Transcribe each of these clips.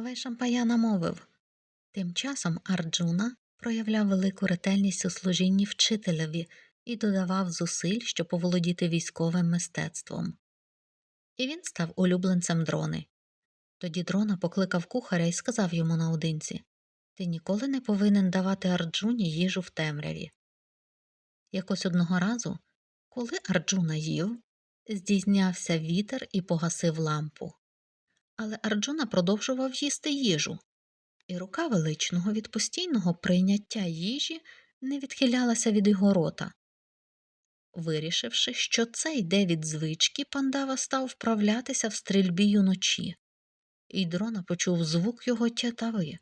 Вайшампаяна мовив Тим часом Арджуна проявляв велику ретельність у служінні вчителеві і додавав зусиль, щоб оволодіти військовим мистецтвом. І він став улюбленцем дрони. Тоді дрона покликав кухаря і сказав йому наодинці Ти ніколи не повинен давати Арджуні їжу в темряві. Якось одного разу, коли Арджуна їв, здійснявся вітер і погасив лампу. Але Арджуна продовжував їсти їжу, і рука величного від постійного прийняття їжі не відхилялася від його рота. Вирішивши, що це йде від звички, пандава став вправлятися в стрільбі уночі, і дрона почув звук його тятави.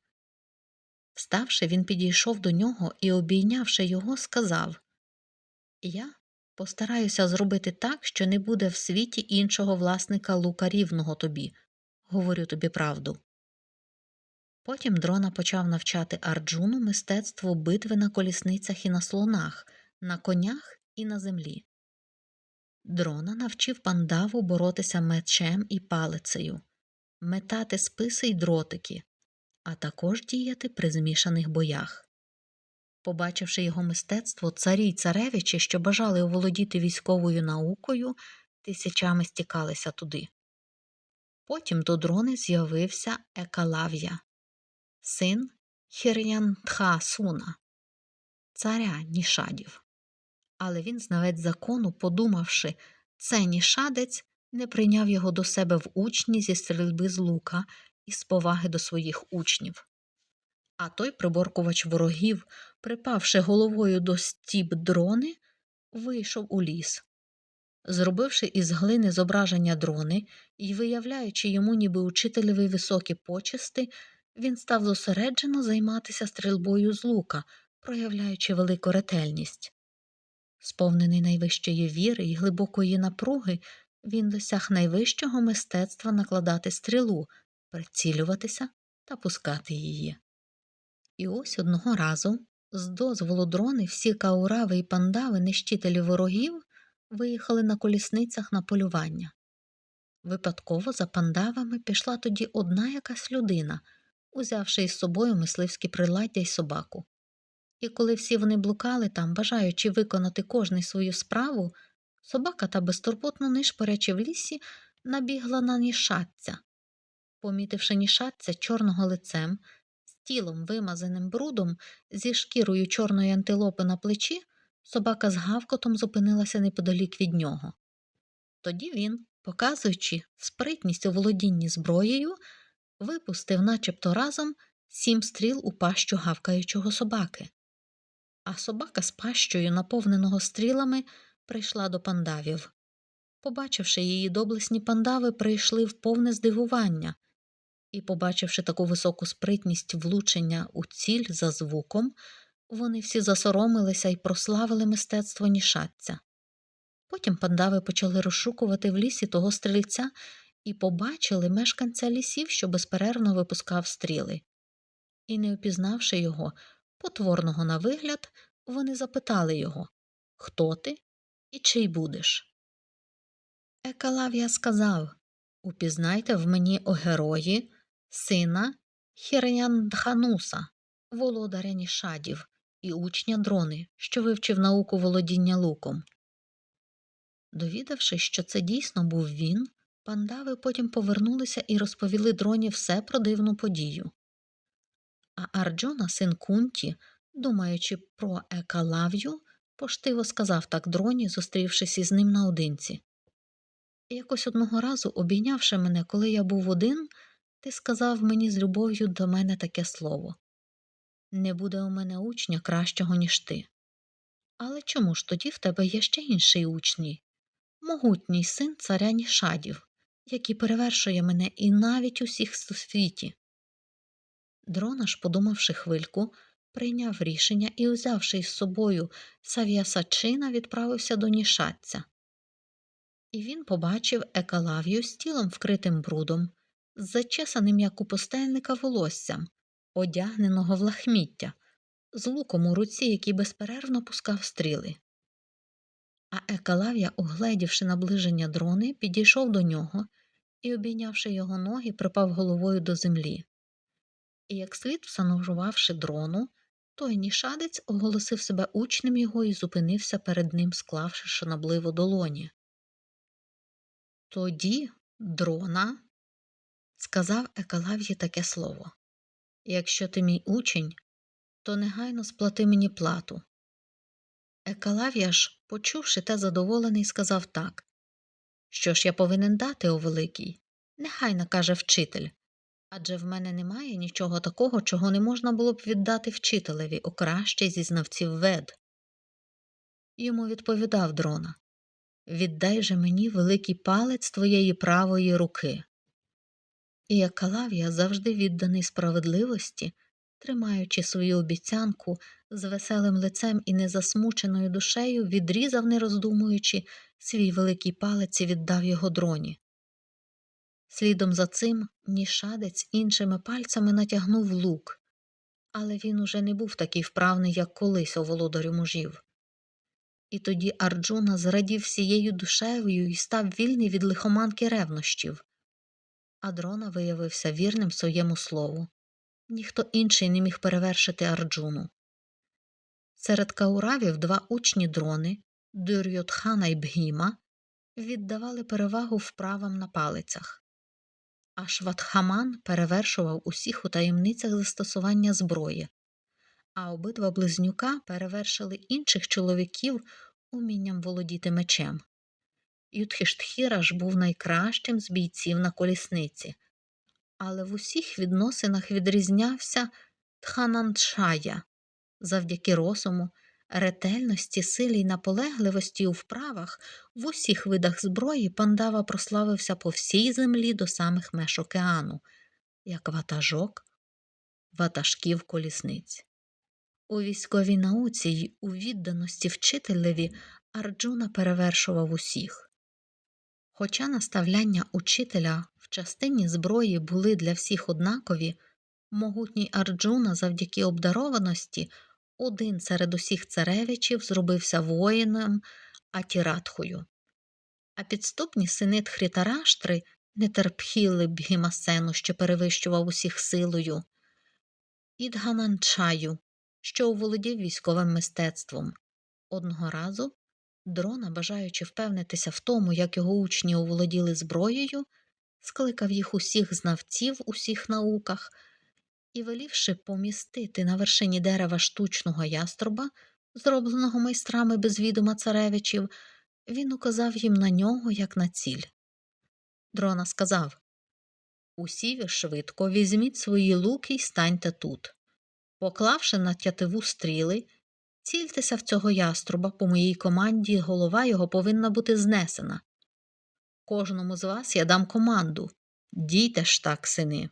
Вставши, він підійшов до нього і, обійнявши його, сказав Я постараюся зробити так, що не буде в світі іншого власника лука рівного тобі, говорю тобі правду. Потім дрона почав навчати Арджуну мистецтву битви на колісницях і на слонах, на конях і на землі. Дрона навчив пандаву боротися мечем і палицею, метати списи й дротики, а також діяти при змішаних боях. Побачивши його мистецтво, царі й царевичі, що бажали оволодіти військовою наукою, тисячами стікалися туди. Потім до дрони з'явився Екалав'я, син Хір'янтха-суна, царя Нішадів. Але він, знавець закону, подумавши, це Нішадець, не прийняв його до себе в учні зі стрільби з лука і з поваги до своїх учнів. А той приборкувач ворогів, припавши головою до стіб дрони, вийшов у ліс. Зробивши із глини зображення дрони і виявляючи йому ніби учителеві високі почести, він став зосереджено займатися стрільбою з лука, проявляючи велику ретельність. Сповнений найвищої віри і глибокої напруги, він досяг найвищого мистецтва накладати стрілу, прицілюватися та пускати її. І ось одного разу, з дозволу дрони, всі каурави і пандави, нищителі ворогів, виїхали на колісницях на полювання. Випадково за пандавами пішла тоді одна якась людина, узявши із собою мисливські приладдя й собаку. І коли всі вони блукали там, бажаючи виконати кожний свою справу, собака та безтурботно нишпорячи в лісі, набігла на нішатця. Помітивши нішатця чорного лицем, з тілом, вимазаним брудом, зі шкірою чорної антилопи на плечі, собака з гавкотом зупинилася неподалік від нього. Тоді він, показуючи спритність у володінні зброєю, випустив начебто разом сім стріл у пащу гавкаючого собаки. А собака з пащою, наповненого стрілами, прийшла до пандавів. Побачивши її доблесні пандави, прийшли в повне здивування, і, побачивши таку високу спритність влучення у ціль за звуком, вони всі засоромилися і прославили мистецтво нішатця. Потім пандави почали розшукувати в лісі того стрільця і побачили мешканця лісів, що безперервно випускав стріли. І, не впізнавши його, потворного на вигляд, вони запитали його Хто ти і чий будеш? Екалав'я сказав Упізнайте в мені о герої, сина Хір'яндхануса, володаря Нішадів і учня дрони, що вивчив науку володіння луком. Довідавшись, що це дійсно був він, пандави потім повернулися і розповіли дроні все про дивну подію. А Арджона, син Кунті, думаючи про екалав'ю, поштиво сказав так дроні, зустрівшись із ним наодинці. Якось одного разу, обійнявши мене, коли я був один, ти сказав мені з любов'ю до мене таке слово не буде у мене учня кращого, ніж ти. Але чому ж тоді в тебе є ще інший учній? Могутній син царя Нішадів, який перевершує мене і навіть усіх в світі. Дрона ж, подумавши хвильку, прийняв рішення і, узявши із собою Сав'ясачина, відправився до Нішатця. І він побачив екалавію з тілом вкритим брудом, з зачесаним як у пустельника волоссям, одягненого в лахміття, з луком у руці, який безперервно пускав стріли. А екалав'я, угледівши наближення дрони, підійшов до нього і, обійнявши його ноги, припав головою до землі. І як слід вшанувавши дрону, той нішадець оголосив себе учнем його і зупинився перед ним, склавши шанобливо долоні. Тоді, дрона, сказав Екалав'ї таке слово. Якщо ти мій учень, то негайно сплати мені плату. Екалав'я ж, почувши те задоволений, сказав так Що ж я повинен дати, о великий? Нехай накаже вчитель. Адже в мене немає нічого такого, чого не можна було б віддати вчителеві, о кращий зі знавців вед. Йому відповідав дрона Віддай же мені великий палець твоєї правої руки. І як Калавія, завжди відданий справедливості, тримаючи свою обіцянку з веселим лицем і незасмученою душею, відрізав, не роздумуючи, свій великий палець і віддав його дроні. Слідом за цим нішадець іншими пальцями натягнув лук, але він уже не був такий вправний, як колись у володарю мужів. І тоді Арджуна зрадів всією душею і став вільний від лихоманки ревнощів. А дрона виявився вірним своєму слову. Ніхто інший не міг перевершити Арджуну. Серед кауравів два учні дрони Дюрйотхана і Бгіма віддавали перевагу вправам на палицях. А Шватхаман перевершував усіх у таємницях застосування зброї, а обидва близнюка перевершили інших чоловіків умінням володіти мечем. Юдхіштхіра ж був найкращим з бійців на колісниці, але в усіх відносинах відрізнявся Тхананчая завдяки розуму, ретельності, силі й наполегливості у вправах в усіх видах зброї пандава прославився по всій землі до самих меж океану, як ватажок ватажків колісниць. У військовій науці й у відданості вчителеві Арджуна перевершував усіх. Хоча наставляння учителя в частині зброї були для всіх однакові, могутній Арджуна завдяки обдарованості один серед усіх царевичів зробився воїном Атіратхою. А підступні сини Тхрітараштри не терпіли б що перевищував усіх силою, і Дгананчаю, що оволодів військовим мистецтвом. Одного разу дрона, бажаючи впевнитися в тому, як його учні оволоділи зброєю, скликав їх усіх знавців усіх науках і, велівши помістити на вершині дерева штучного яструба, зробленого майстрами без відома царевичів, він указав їм на нього, як на ціль. Дрона сказав Усі ви швидко візьміть свої луки й станьте тут. Поклавши на тятиву стріли, цільтеся в цього яструба по моїй команді, голова його повинна бути знесена. Кожному з вас я дам команду дійте ж так, сини.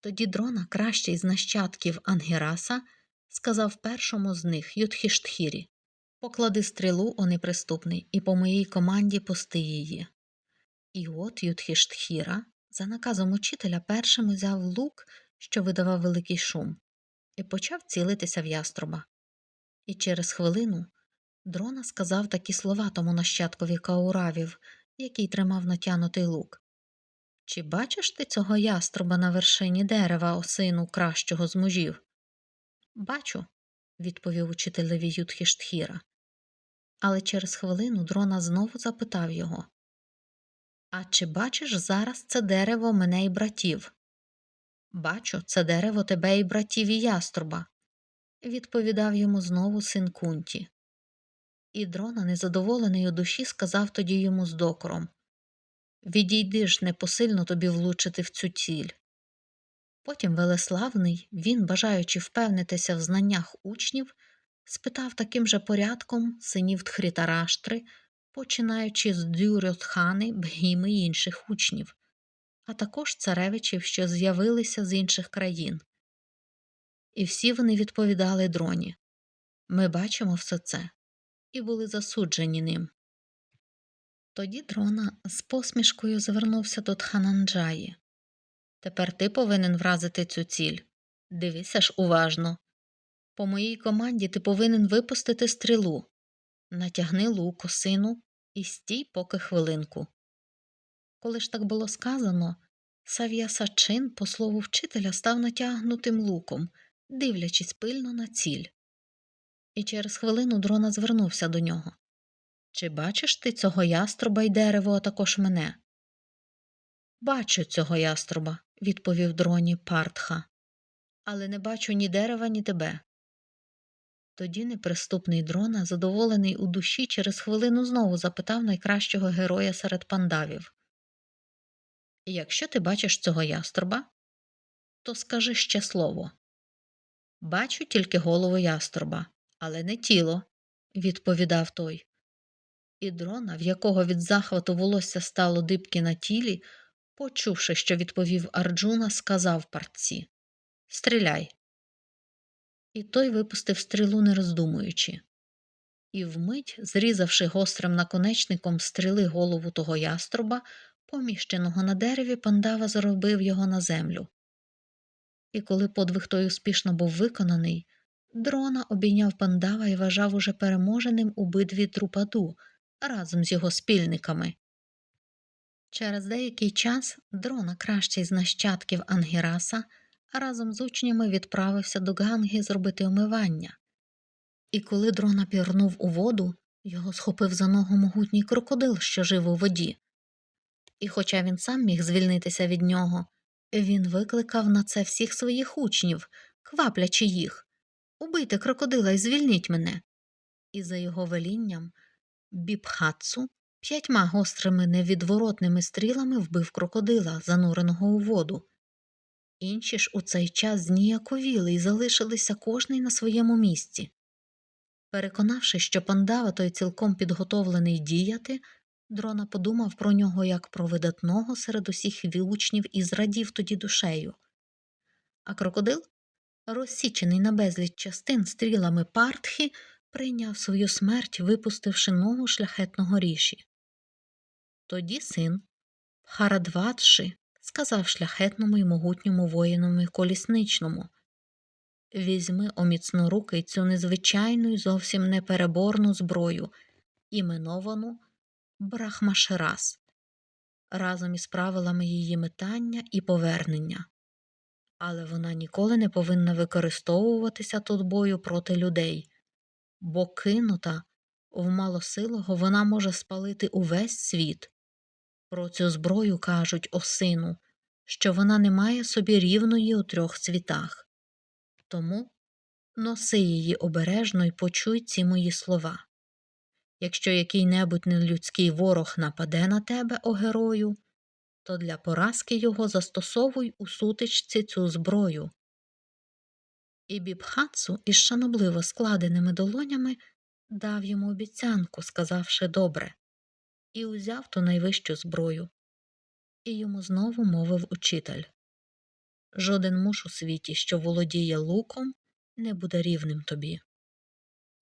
Тоді дрона, кращий з нащадків Ангераса, сказав першому з них Юдхіштхірі Поклади стрілу, о неприступний, і по моїй команді пусти її. І от Юдхіштхіра, за наказом учителя, першим узяв лук, що видавав великий шум, і почав цілитися в яструба. І через хвилину дрона сказав такі слова тому нащадкові кауравів, який тримав натянутий лук. Чи бачиш ти цього яструба на вершині дерева, осину кращого з мужів? Бачу, відповів учителеві Юдхіштхіра. Але через хвилину дрона знову запитав його А чи бачиш зараз це дерево мене і братів? Бачу, це дерево тебе і братів і яструба, відповідав йому знову син кунті. І дрона, незадоволений у душі, сказав тоді йому з докором Відійди ж непосильно тобі влучити в цю ціль. Потім Велеславний, він, бажаючи впевнитися в знаннях учнів, спитав таким же порядком синів Тхрітараштри, починаючи з Дюрьотхани, Бгіми інших учнів, а також царевичів, що з'явилися з інших країн. І всі вони відповідали дроні Ми бачимо все це і були засуджені ним. Тоді дрона з посмішкою звернувся до Тхананджаї. Тепер ти повинен вразити цю ціль. Дивися ж уважно. По моїй команді ти повинен випустити стрілу. Натягни луку, сину, і стій поки хвилинку. Коли ж так було сказано, Сав'ясачин, по слову вчителя, став натягнутим луком, дивлячись пильно на ціль. І через хвилину дрона звернувся до нього. Чи бачиш ти цього яструба й дерево, а також мене? Бачу цього яструба, відповів дроні Партха, але не бачу ні дерева, ні тебе. Тоді неприступний дрона, задоволений у душі, через хвилину знову запитав найкращого героя серед пандавів. Якщо ти бачиш цього яструба, то скажи ще слово. Бачу тільки голову яструба, але не тіло, відповідав той. І дрона, в якого від захвату волосся стало дибки на тілі, почувши, що відповів Арджуна, сказав партці Стріляй. І той випустив стрілу, не роздумуючи. І вмить, зрізавши гострим наконечником стріли голову того яструба, поміщеного на дереві, пандава заробив його на землю. І коли подвиг той успішно був виконаний, дрона обійняв пандава і вважав уже переможеним у битві трупаду разом з його спільниками. Через деякий час дрона, кращий з нащадків Ангіраса, разом з учнями відправився до Ганги зробити омивання. І коли дрона пірнув у воду, його схопив за ногу могутній крокодил, що жив у воді. І, хоча він сам міг звільнитися від нього, він викликав на це всіх своїх учнів, кваплячи їх Убийте крокодила і звільніть мене. І за його велінням Біпхатсу п'ятьма гострими невідворотними стрілами вбив крокодила, зануреного у воду. Інші ж у цей час зніяковіли і залишилися кожний на своєму місці. Переконавши, що пандава той цілком підготовлений діяти, дрона подумав про нього як про видатного серед усіх учнів і зрадів тоді душею. А крокодил, розсічений на безліч частин стрілами партхи, прийняв свою смерть, випустивши ногу шляхетного ріші. Тоді син Харадватши сказав шляхетному й могутньому воїнові колісничному Візьми оміцнорукий цю незвичайну й зовсім непереборну зброю, іменовану Брахмашерас, разом із правилами її метання і повернення. Але вона ніколи не повинна використовуватися тут бою проти людей, бо кинута в малосилого вона може спалити увесь світ. Про цю зброю кажуть о сину, що вона не має собі рівної у трьох світах. Тому носи її обережно й почуй ці мої слова. Якщо який-небудь нелюдський ворог нападе на тебе, о герою, то для поразки його застосовуй у сутичці цю зброю. І Бібхацу із шанобливо складеними долонями дав йому обіцянку, сказавши добре, і узяв ту найвищу зброю. І йому знову мовив учитель Жоден муж у світі, що володіє луком, не буде рівним тобі.